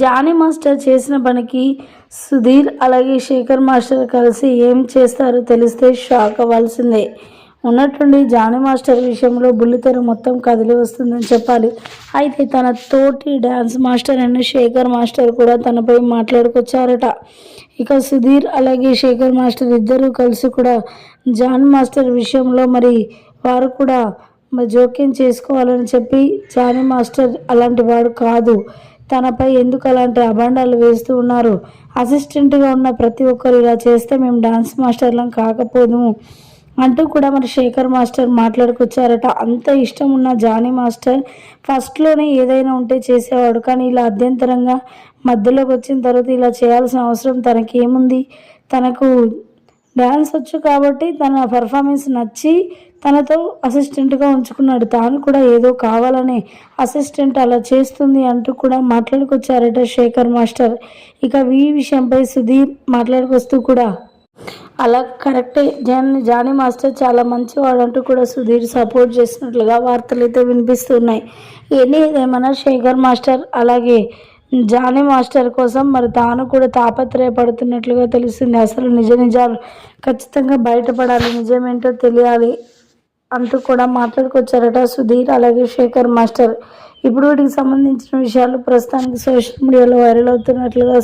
Johnny master చేసిన పనికి సుధీర్ అలాగే శేఖర్ మాస్టర్ కలిసి ఏం చేస్తారో తెలిస్తే షాక్ అవ్వాల్సిందే. ఉన్నట్టుండి జానీ మాస్టర్ విషయంలో బుల్లితెర మొత్తం కదిలి వస్తుందని చెప్పాలి. అయితే తన తోటి డ్యాన్స్ మాస్టర్ అయిన శేఖర్ మాస్టర్ కూడా తనపై మాట్లాడుకొచ్చారట. ఇక సుధీర్ అలాగే శేఖర్ మాస్టర్ ఇద్దరూ కలిసి కూడా జాన్ మాస్టర్ విషయంలో మరి వారు కూడా జోక్యం చేసుకోవాలని చెప్పి జానీ మాస్టర్ అలాంటి వాడు కాదు. తనపై ఎందుకు అలాంటి అభాండాలు వేస్తూ ఉన్నారు? అసిస్టెంట్గా ఉన్న ప్రతి ఒక్కరు ఇలా చేస్తే మేము డాన్స్ మాస్టర్లం కాకపోదుము. అంటూ కూడా మరి శేఖర్ మాస్టర్ మాట్లాడుకొచ్చారట. అంత ఇష్టం ఉన్న జానీ మాస్టర్ ఫస్ట్లోనే ఏదైనా ఉంటే చేసేవాడు. కానీ ఇలా అభ్యంతరంగా మధ్యలోకి వచ్చిన తర్వాత ఇలా చేయాల్సిన అవసరం తనకేముంది? తనకు డ్యాన్స్ వచ్చు కాబట్టి తన పర్ఫార్మెన్స్ నచ్చి తనతో అసిస్టెంట్గా ఉంచుకున్నాడు. తాను కూడా ఏదో కావాలని అసిస్టెంట్ అలా చేస్తుంది అంటూ కూడా మాట్లాడుకొచ్చారట శేఖర్ మాస్టర్. ఇక ఈ విషయంపై సుధీర్ మాట్లాడుకొస్తూ కూడా అలా కరెక్టే. జాన్ జానీ మాస్టర్ చాలా మంచివాడు అంటూ కూడా సుధీర్ సపోర్ట్ చేసినట్లుగా వార్తలు అయితే వినిపిస్తున్నాయి. ఎన్ని ఏమైనా శేఖర్ మాస్టర్ అలాగే జానీ మాస్టర్ కోసం మరి తాను కూడా తాపత్రయపడుతున్నట్లుగా తెలుస్తుంది. అసలు నిజ నిజాలు ఖచ్చితంగా బయటపడాలి. నిజమేంటో తెలియాలి అంటూ కూడా మాట్లాడుకొచ్చారట సుధీర్ అలాగే శేఖర్ మాస్టర్. ఇప్పుడు వీటికి సంబంధించిన విషయాలు ప్రస్తుతానికి సోషల్ మీడియాలో వైరల్ అవుతున్నట్లుగా